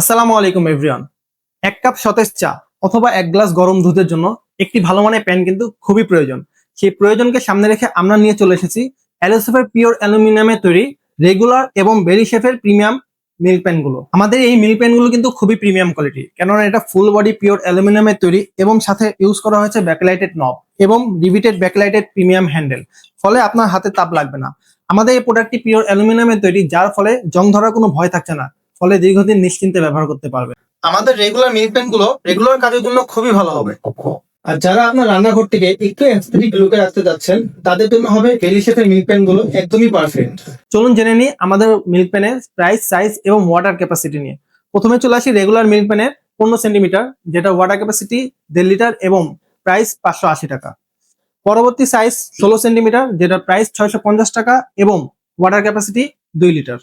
আসসালামু আলাইকুম এভরিওয়ান এক কাপ সতেজ চা অথবা এক গ্লাস গরম দুধের জন্য একটি ভালো মানের প্যান কিন্তু খুবই প্রয়োজন। সেই প্রয়োজনকে সামনে রেখে আমরা নিয়ে চলে এসেছি অ্যালোসেফের পিওর অ্যালুমিনিয়ামে তৈরি রেগুলার এবং বেরি শেফের প্রিমিয়াম মিল্ক প্যানগুলো আমাদের এই মিল্ক প্যানগুলো কিন্তু খুবই প্রিমিয়াম কোয়ালিটি, কেননা এটা ফুল বডি পিওর অ্যালুমিনিয়ামের তৈরি এবং সাথে ইউজ করা হয়েছে ব্যাকলাইটেড নব এবং রিভিটেড ব্যাকলাইটেড প্রিমিয়াম হ্যান্ডেল। ফলে আপনার হাতে তাপ লাগবে না। আমাদের এই প্রোডাক্টটি পিওর অ্যালুমিনিয়ামের তৈরি, যার ফলে জং ধরার কোনো ভয় থাকছে না। ফলে দীর্ঘদিন নিশ্চিন্তে ব্যবহার করতে পারবে। আমাদের রেগুলার মিল্ক প্যানগুলো রেগুলার কাজের জন্য খুবই ভালো হবে। আর যারা আপনার রান্নাঘর থেকে একটু অ্যাস্থেটিক লুকে রাখতে যাচ্ছেন তাদের জন্য হবে ডেলি শেফের মিল্ক প্যানগুলো একদমই পারফেক্ট চলুন জেনে নিই আমাদের মিল্ক প্যানের প্রাইস সাইজ এবং ওয়াটার ক্যাপাসিটি নিয়ে। প্রথমে চলে আসি রেগুলার মিল্ক প্যানের পনেরো সেন্টিমিটার যেটা ওয়াটার ক্যাপাসিটি দেড় লিটার এবং প্রাইস পাঁচশো আশি টাকা। পরবর্তী সাইজ ষোলো সেন্টিমিটার যেটা প্রাইস ছয়শো পঞ্চাশ টাকা এবং ওয়াটার ক্যাপাসিটি দুই লিটার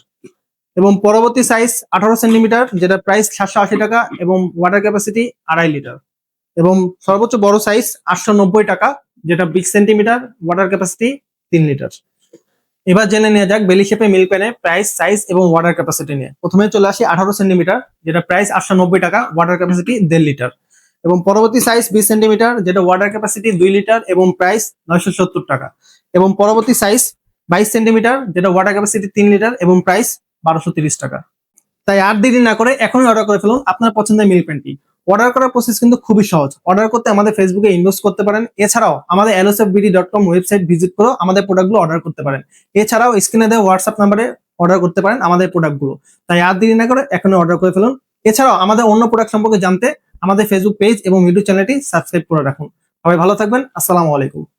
এবং পরবর্তী সাইজ আঠারো সেন্টিমিটার যেটা প্রাইস সাতশো আশি টাকা এবং ওয়াটার ক্যাপাসিটি আড়াই লিটার এবং সর্বোচ্চ বড় সাইজ আটশো নব্বই টাকা, যেটা বিশ সেন্টিমিটার ওয়াটার ক্যাপাসিটি তিন লিটার এবার জেনে নেওয়া যাক বেলি শেপে মিল্ক প্যানের প্রাইস সাইজ এবং ওয়াটার ক্যাপাসিটি নিয়ে। প্রথমে চলে আসি আঠারো সেন্টিমিটার যেটা প্রাইস আটশো নব্বই টাকা ওয়াটার ক্যাপাসিটি দেড় লিটার এবং পরবর্তী সাইজ বিশ সেন্টিমিটার যেটা ওয়াটার ক্যাপাসিটি দুই লিটার এবং প্রাইস নয়শো সত্তর টাকা। এবং পরবর্তী সাইজ বাইশ সেন্টিমিটার যেটা ওয়াটার ক্যাপাসিটি তিন লিটার এবং প্রাইস বারোশো তিরিশ টাকা। তাই আর দেরি না করে এখনই অর্ডার করে ফেলুন আপনার পছন্দের মিল্ক প্যান্টটি অর্ডার করার প্রসেস কিন্তু খুবই সহজ। অর্ডার করতে আমাদের ফেসবুকে ইনভেস্ট করতে পারেন। এছাড়াও আমাদের এলওসএফ BD dot com website visit করেও আমাদের প্রোডাক্টগুলো অর্ডার করতে পারেন। এছাড়াও স্ক্রিনে দেওয়া হোয়াটসঅ্যাপ নাম্বারে অর্ডার করতে পারেন আমাদের প্রোডাক্টগুলো তাই আর দেরি না করে এখনই অর্ডার করে ফেলুন। এছাড়াও আমাদের অন্য প্রোডাক্ট সম্পর্কে জানতে আমাদের ফেসবুক পেজ এবং ইউটিউব চ্যানেলটি সাবস্ক্রাইব করে রাখুন। সবাই ভালো থাকবেন। আসসালামু আলাইকুম।